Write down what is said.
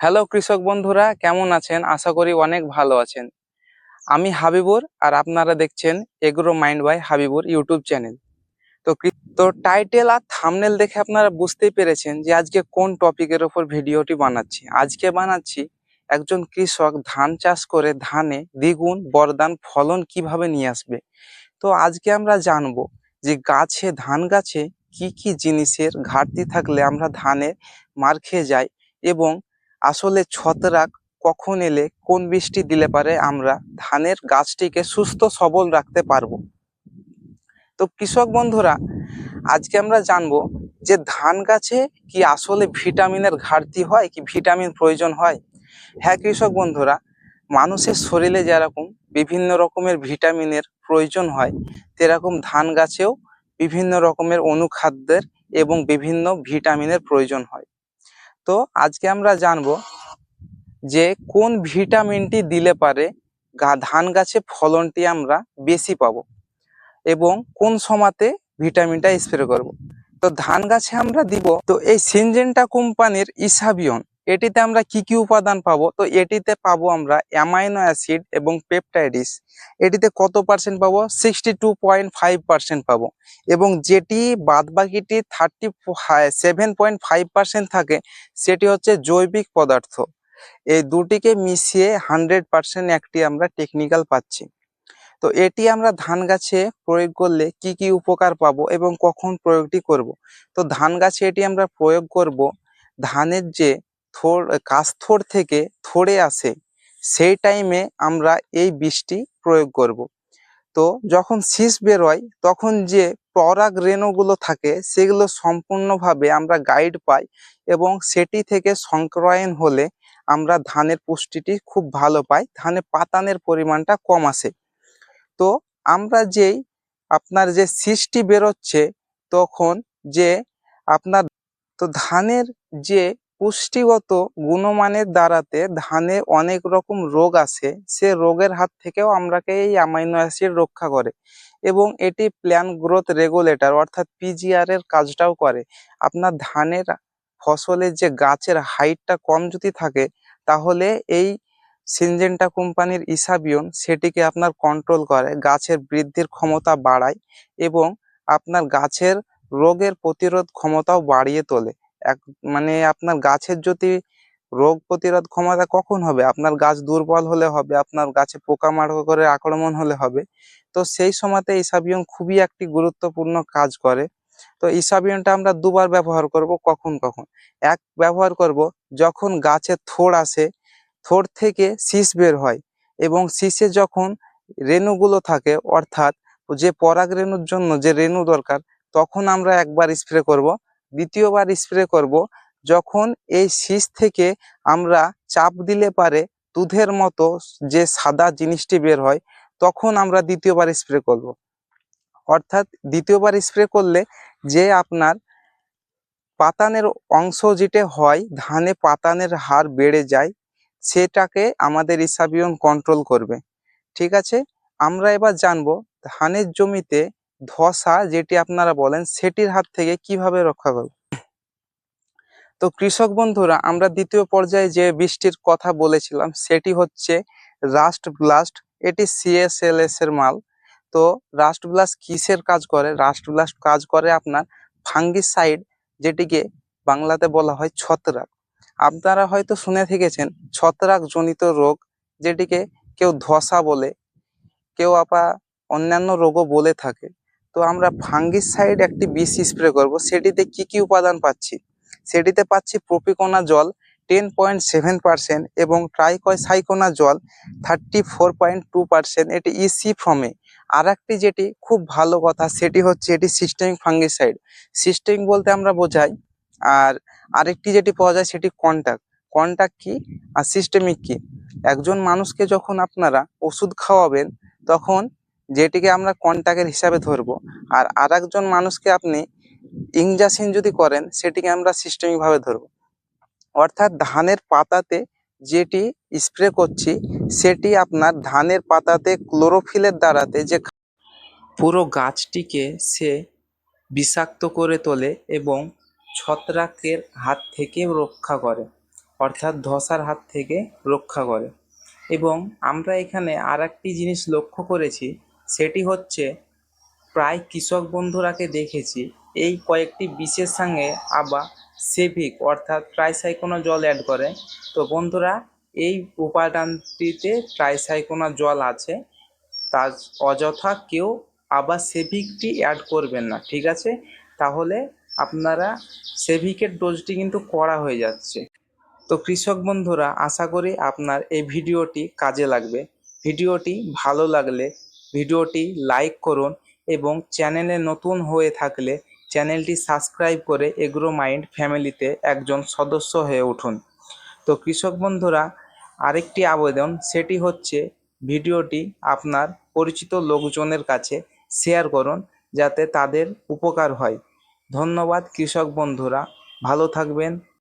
Hello কৃষক বন্ধুরা, কেমন আছেন? আশা করি অনেক ভালো আছেন। আমি হাবিবুর আর আপনারা দেখছেন agro mind by Habibur YouTube channel. তো তো টাইটেল আর থামনেল দেখে আপনারা বুঝতেই পেরেছেন যে আজকে কোন টপিকের ওপর ভিডিওটি বানাচ্ছি। আজকে বানাচ্ছি একজন কৃষক ধান চাষ করে ধানে দ্বিগুণ বরদান ফলন কীভাবে নিয়ে আসবে। তো আজকে আমরা জানব যে গাছে, ধান গাছে কি কি জিনিসের ঘাটতি থাকলে আমরা ধানে মার খেয়ে যাই এবং আসলে ছত্রাক কখন এলে কোন বৃষ্টি দিলে পারে আমরা ধানের গাছটিকে সুস্থ সবল রাখতে পারব? তো কৃষক বন্ধুরা, আজকে আমরা জানব যে ধান গাছে কি আসলে ভিটামিনের ঘাটতি হয়, কি ভিটামিন প্রয়োজন হয়? হ্যাঁ কৃষক বন্ধুরা, মানুষের শরীরে যেরকম বিভিন্ন রকমের ভিটামিনের প্রয়োজন হয়, তেরকম ধান গাছেও বিভিন্ন রকমের অনুখাদ্যের এবং বিভিন্ন ভিটামিনের প্রয়োজন হয়। তো আজকে আমরা জানব যে কোন ভিটামিনটি দিলে পারে ধান গাছে ফলনটি আমরা বেশি পাবো এবং কোন সময়তে ভিটামিনটা স্প্রে করব। তো ধান গাছে আমরা দিব, তো এই সিনজেন্টা কোম্পানির ইসাবিয়ন। এটিতে আমরা কি কি উপাদান পাবো? তো এটিতে পাবো আমরা অ্যামাইনো অ্যাসিড এবং পেপটাইডিস। এটিতে কত পার্সেন্ট পাবো? Sixty two point five percent পাবো। এবং যেটি বাদবাকিটি thirty seven point five percent থাকে, সেটি হচ্ছে জৈবিক পদার্থ। এই দুটিকে মিশিয়ে হান্ড্রেড পার্সেন্ট একটি আমরা টেকনিক্যাল পাচ্ছি। তো এটি আমরা ধান গাছে প্রয়োগ করলে কি কি উপকার পাবো এবং কখন প্রয়োগটি করব? তো ধান গাছে এটি আমরা প্রয়োগ করব ধানের যে থোড় কাস্থোড় থেকে থোড়ে আসে, সেই টাইমে আমরা এই বীজটি প্রয়োগ করব। তো যখন শীষ বেরোয় তখন যে পরাগ রেণুগুলো থাকে, সেগুলো সম্পূর্ণভাবে আমরা গাইড পাই এবং সেটি থেকে সংক্রয়ণ হলে আমরা ধানের পুষ্টিটি খুব ভালো পাই, ধানে পাতানের পরিমাণটা কম আসে। তো আমরা যেই আপনার যে সৃষ্টি বেরোচ্ছে, তখন যে আপনার তো ধানের যে পুষ্টিগত গুণমানের দ্বারাতে ধানে অনেক রকম রোগ আসে সে রোগের হাত থেকেও আমরাকে এই অ্যামাইনো অ্যাসিড রক্ষা করে এবং এটি প্ল্যান গ্রোথ রেগুলেটর অর্থাৎ পিজিআর এর কাজটাও করে। আপনার ধানের ফসলের যে গাছের হাইটটা কম যদি থাকে, তাহলে এই সিনজেন্টা কোম্পানির ইসাবিয়ন সেটিকে আপনার কন্ট্রোল করে, গাছের বৃদ্ধির ক্ষমতা বাড়ায় এবং আপনার গাছের রোগের প্রতিরোধ ক্ষমতাও বাড়িয়ে তোলে। এক মানে আপনার গাছের যদি রোগ প্রতিরোধ ক্ষমতা কখন হবে? আপনার গাছ দুর্বল হলে হবে, আপনার গাছে পোকা পোকামাকড়ের আক্রমণ হলে হবে। তো সেই সময়তে ইসাবিয়ন খুবই একটি গুরুত্বপূর্ণ কাজ করে। তো ইসাবিয়নটা আমরা দুবার ব্যবহার করব, কখন কখন? এক, ব্যবহার করব যখন গাছে থোড় আসে, থোড় থেকে শীষ বের হয় এবং শীষে যখন রেণুগুলো থাকে, অর্থাৎ যে পরাগ রেণুর জন্য যে রেণু দরকার, তখন আমরা একবার স্প্রে করব। দ্বিতীয়বার স্প্রে করব, যখন এই শীষ থেকে আমরা চাপ দিলে পারে দুধের মতো যে সাদা জিনিসটি বের হয়, তখন আমরা দ্বিতীয়বার স্প্রে করব। অর্থাৎ দ্বিতীয়বার স্প্রে করলে যে আপনার পাতানের অংশ যেটা হয়, ধানে পাতানের হার বেড়ে যায়, সেটাকে আমাদের ইসাবিয়ন কন্ট্রোল করবে। ঠিক আছে? আমরা এবার জানব ধানের জমিতে ধসা যেটি আপনারা বলেন, সেটির হাত থেকে কীভাবে রক্ষা করব? তো কৃষক বন্ধুরা, আমরা দ্বিতীয় পর্যায়ে যে বৃষ্টির কথা বলেছিলাম, সেটি হচ্ছে রাস্ট ব্লাস্ট। এটি সিএসএলএস এর মাল। তো রাস্ট ব্লাস্ট কিসের কাজ করে? রাস্ট ব্লাস্ট কাজ করে আপনার ফাঙ্গিসাইড, যেটিকে বাংলাতে বলা হয় ছত্রাক। আপনারা হয়তো শুনে থেকেছেন ছত্রাক জনিত রোগ, যেটিকে কেউ ধসা বলে, কেউ আবার অন্যান্য রোগও বলে থাকে। তো আমরা ফাঙ্গিসাইড একটি বিষ স্প্রে করব। সেটিতে কি কি উপাদান পাচ্ছি? সেটিতে পাচ্ছি প্রপিকোনা জল টেন পয়েন্ট সেভেন পার্সেন্ট এবং ট্রাইকয়সাইকোনা জল thirty four point two percent এটি ইসি ফর্মে আর একটি যেটি খুব ভালো কথা, সেটি হচ্ছে এটি সিস্টেমিক ফাঙ্গিসাইড। সিস্টেমিক বলতে আমরা বোঝাই, আর আরেকটি যেটি পাওয়া যায় সেটি কন্টাক্ট। কন্টাক্ট কি? আর সিস্টেমিক কি? একজন মানুষকে যখন আপনারা ওষুধ খাওয়াবেন, তখন যেটিকে আমরা কন্টাক্টের হিসাবে ধরবো। আর আরেকজন মানুষকে আপনি ইংজাসিন যদি করেন, সেটিকে আমরা সিস্টেমিক ভাবে ধরবো। অর্থাৎ ধানের পাতাতে যেটি স্প্রে করছি, সেটি আপনার ধানের পাতাতে ক্লোরোফিলের দ্বারাতে যে পুরো গাছটিকে সে বিষাক্ত করে তোলে এবং ছত্রাকের হাত থেকে রক্ষা করে। অর্থাৎ ধসার হাত থেকে রক্ষা করে। এবং আমরা এখানে আর জিনিস লক্ষ্য করেছি সেটি হচ্ছে, প্রায় কৃষক বন্ধুরাকে দেখেছি, এই কয়েকটি বিষের সঙ্গে আবার সেভিক, অর্থাৎ ট্রাইসাইকোনা জল অ্যাড করে। তো বন্ধুরা, এই উপাদানটিতে ট্রাইসাইকোনা জল আছে তার অযথা কেউ আবার সেভিকটি অ্যাড করবেন না, ঠিক আছে? তাহলে আপনারা সেভিকের ডোজটি কিন্তু করা হয়ে যাচ্ছে। তো কৃষক বন্ধুরা, আশা করি আপনার এই ভিডিওটি কাজে লাগবে। ভিডিওটি ভালো লাগলে ভিডিওটি লাইক করুন এবং চ্যানেলে নতুন হয়ে থাকলে চ্যানেলটি সাবস্ক্রাইব করে এগ্রো মাইন্ড ফ্যামিলিতে একজন সদস্য হয়ে উঠুন। তো কৃষক বন্ধুরা, আরেকটি আবেদন, সেটি হচ্ছে ভিডিওটি আপনার পরিচিত লোকজনের কাছে শেয়ার করুন যাতে তাদের উপকার হয়। ধন্যবাদ কৃষক বন্ধুরা, ভালো থাকবেন।